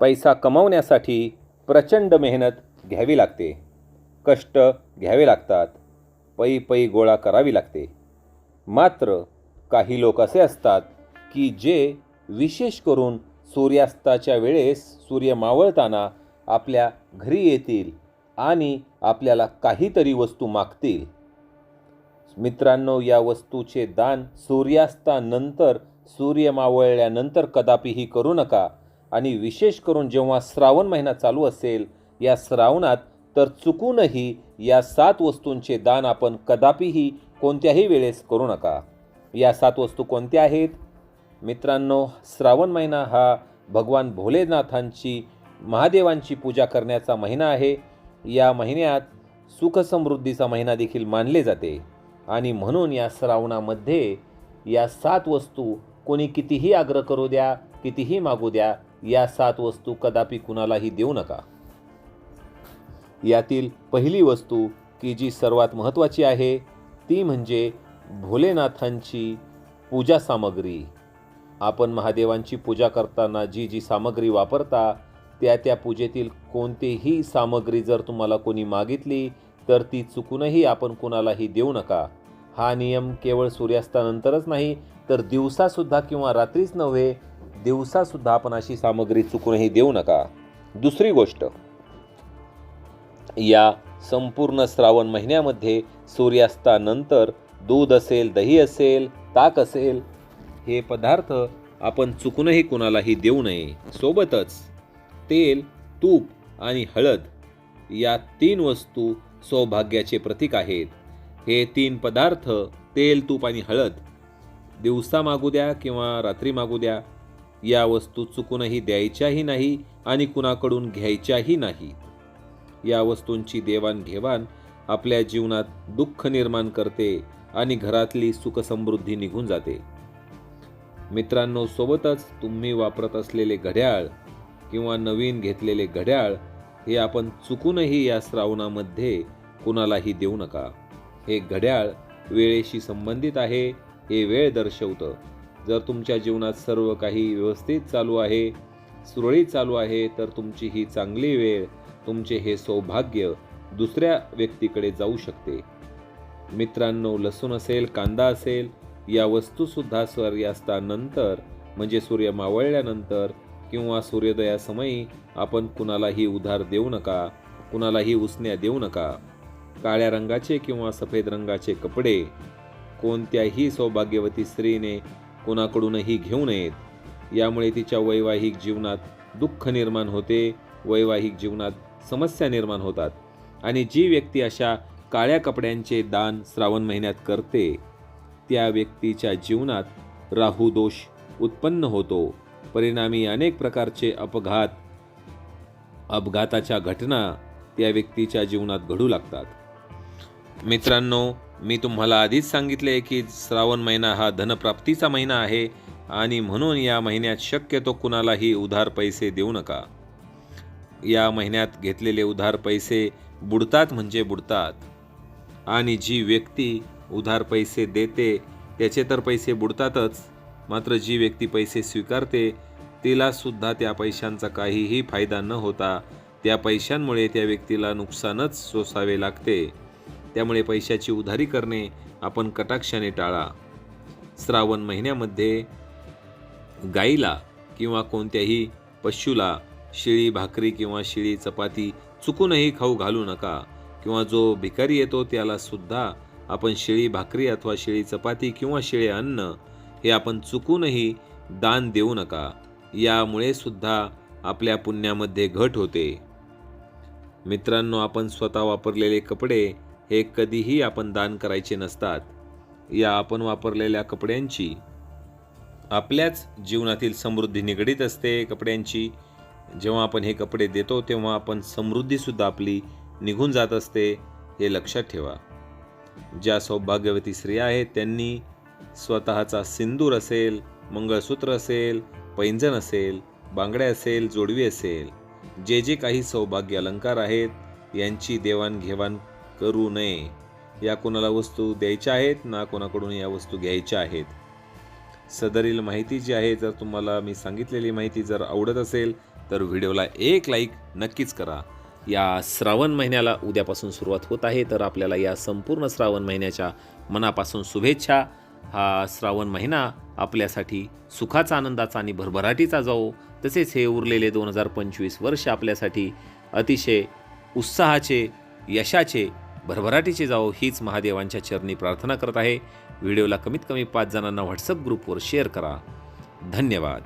पैसा कमवण्यासाठी प्रचंड मेहनत घ्यावी लागते. कष्ट घ्यावे लागतात. पै पै गोळा करावी लागते. मात्र काही लोक असे असतात की जे विशेष करून सूर्यास्ताच्या वेळेस सूर्य मावळताना आपल्या घरी येतील आणि आपल्याला काहीतरी वस्तू मागतील. मित्रांनो या वस्तूचे दान सूर्यास्तानंतर सूर्य मावळल्यानंतर कदापिही करू नका. आणि विशेष करून जेव्हा श्रावण महिना चालू असेल या श्रावणात तर चुकूनही या सात वस्तूंचे दान आपण कदापिही कोणत्याही वेळेस करू नका. या सात वस्तू कोणत्या आहेत? मित्रांनो श्रावण महिना हा भगवान भोलेनाथांची महादेवांची पूजा करण्याचा महिना आहे. या महिन्यात सुखसमृद्धीचा महिना देखील मानले जाते. आणि म्हणून या श्रावणामध्ये या सात वस्तू कोणी कितीही आग्रह करू द्या कितीही मागू द्या या सात वस्तू कदापि कुणालाही देऊ नका. यातील पहिली वस्तू की जी सर्वात महत्त्वाची आहे ती म्हणजे भोलेनाथांची पूजा सामग्री. आपण महादेवांची पूजा करताना जी जी सामग्री वापरता त्या त्या पूजेतील कोणतीही सामग्री जर तुम्हाला कोणी मागितली तर ती चुकूनही आपण कुणालाही देऊ नका. हा नियम केवळ सूर्यास्तानंतरच नाही तर दिवसासुद्धा किंवा रात्रीच नव्हे दिवसासुद्धा आपण अशी सामग्री चुकूनही देऊ नका. दुसरी गोष्ट या संपूर्ण श्रावण महिन्यामध्ये सूर्यास्तानंतर दूध असेल दही असेल ताक असेल हे पदार्थ आपण चुकूनही कुणालाही देऊ नये. सोबतच तेल तूप आणि हळद या तीन वस्तू सौभाग्याचे प्रतीक आहेत. हे तीन पदार्थ तेल तूप आणि हळद दिवसा मागू द्या किंवा रात्री मागू द्या या वस्तू चुकूनही द्यायच्याही नाही आणि कुणाकडून घ्यायच्याही नाही. या वस्तूंची देवाणघेवाण आपल्या जीवनात दुःख निर्माण करते आणि घरातली सुखसमृद्धी निघून जाते. मित्रांनो सोबतच तुम्ही वापरत असलेले घड्याळ किंवा नवीन घेतलेले घड्याळ हे आपण चुकूनही या श्रावणामध्ये कुणालाही देऊ नका. हे घड्याळ वेळेशी संबंधित आहे हे वेळ दर्शवतं. जर तुमच्या जीवनात सर्व काही व्यवस्थित चालू आहे सुरळीत चालू आहे तर तुमची ही चांगली वेळ तुमचे हे सौभाग्य दुसऱ्या व्यक्तीकडे जाऊ शकते. मित्रांनो लसूण असेल कांदा असेल या वस्तूसुद्धा सूर्यास्तानंतर म्हणजे सूर्य मावळल्यानंतर किंवा सूर्योदयासमयी आपण कुणालाही उधार देऊ नका कुणालाही उसण्या देऊ नका. काळ्या रंगाचे किंवा सफेद रंगाचे कपडे कोणत्याही सौभाग्यवती स्त्रीने कोणाकडूनही घेऊ नयेत. यामुळे तिच्या वैवाहिक जीवनात दुःख निर्माण होते वैवाहिक जीवनात समस्या निर्माण होतात आणि जी व्यक्ती अशा काळ्या कपड्यांचे दान श्रावण महिन्यात करते त्या व्यक्तीच्या जीवनात राहू दोष उत्पन्न होतो. परिणामी अनेक प्रकारचे अपघात अपघाताच्या घटना त्या व्यक्तीच्या जीवनात घडू लागतात. मित्रांनो मी तुम्हाला आधीच सांगितले की श्रावण महिना हा धनप्राप्तीचा महिना आहे आणि म्हणून या महिन्यात शक्यतो कुणालाही उधार पैसे देऊ नका. या महिन्यात घेतलेले उधार पैसे बुडतात म्हणजे बुडतात. आणि जी व्यक्ती उधार पैसे देते त्याचे तर पैसे बुडतातच मात्र जी व्यक्ती पैसे स्वीकारते तिलासुद्धा त्या पैशांचा काहीही फायदा न होता त्या पैशांमुळे त्या व्यक्तीला नुकसानच सोसावे लागते. त्यामुळे पैशाची उधारी करणे आपण कटाक्षाने टाळा. श्रावण महिन्यामध्ये गाईला किंवा कोणत्याही पशुला शिळी भाकरी किंवा शिळी चपाती चुकूनही खाऊ घालू नका किंवा जो भिकारी येतो त्याला सुद्धा आपण शिळी भाकरी अथवा शिळी चपाती किंवा शिळे अन्न हे आपण चुकूनही दान देऊ नका. यामुळे सुद्धा आपल्या पुण्यामध्ये घट होते. मित्रांनो आपण स्वतः वापरलेले कपडे हे कधीही आपण दान करायचे नसतात. या आपण वापरलेल्या कपड्यांची आपल्याच जीवनातील समृद्धी निगडीत असते कपड्यांची. जेव्हा आपण हे कपडे देतो तेव्हा आपण समृद्धीसुद्धा आपली निघून जात असते हे लक्षात ठेवा. ज्या सौभाग्यवती स्त्रिया आहेत त्यांनी स्वतःचा सिंदूर असेल मंगळसूत्र असेल पैंजण असेल बांगड्या असेल जोडवी असेल जे जे काही सौभाग्य अलंकार आहेत यांची देवाणघेवाण करू नये. या कोणाला वस्तू द्यायच्या आहेत ना कोणाकडून या वस्तू घ्यायच्या आहेत. सदरील माहिती जी आहे जर तुम्हाला मी सांगितलेली माहिती जर आवडत असेल तर व्हिडिओला एक लाईक नक्कीच करा. या श्रावण महिन्याला उद्यापासून सुरुवात होत आहे तर आपल्याला या संपूर्ण श्रावण महिन्याच्या मनापासून शुभेच्छा. हा श्रावण महिना आपल्यासाठी सुखाचा आनंदाचा आणि भरभराटीचा जाओ तसेच हे उरलेले दोन हजार पंचवीस वर्ष आपल्यासाठी अतिशय उत्साहाचे यशाचे भरभराटीचे जावो हीच महादेवांच्या चरणी प्रार्थना करत आहे. व्हिडिओला कमीत कमी पाच जणांना व्हॉट्सअप ग्रुपवर शेअर करा. धन्यवाद.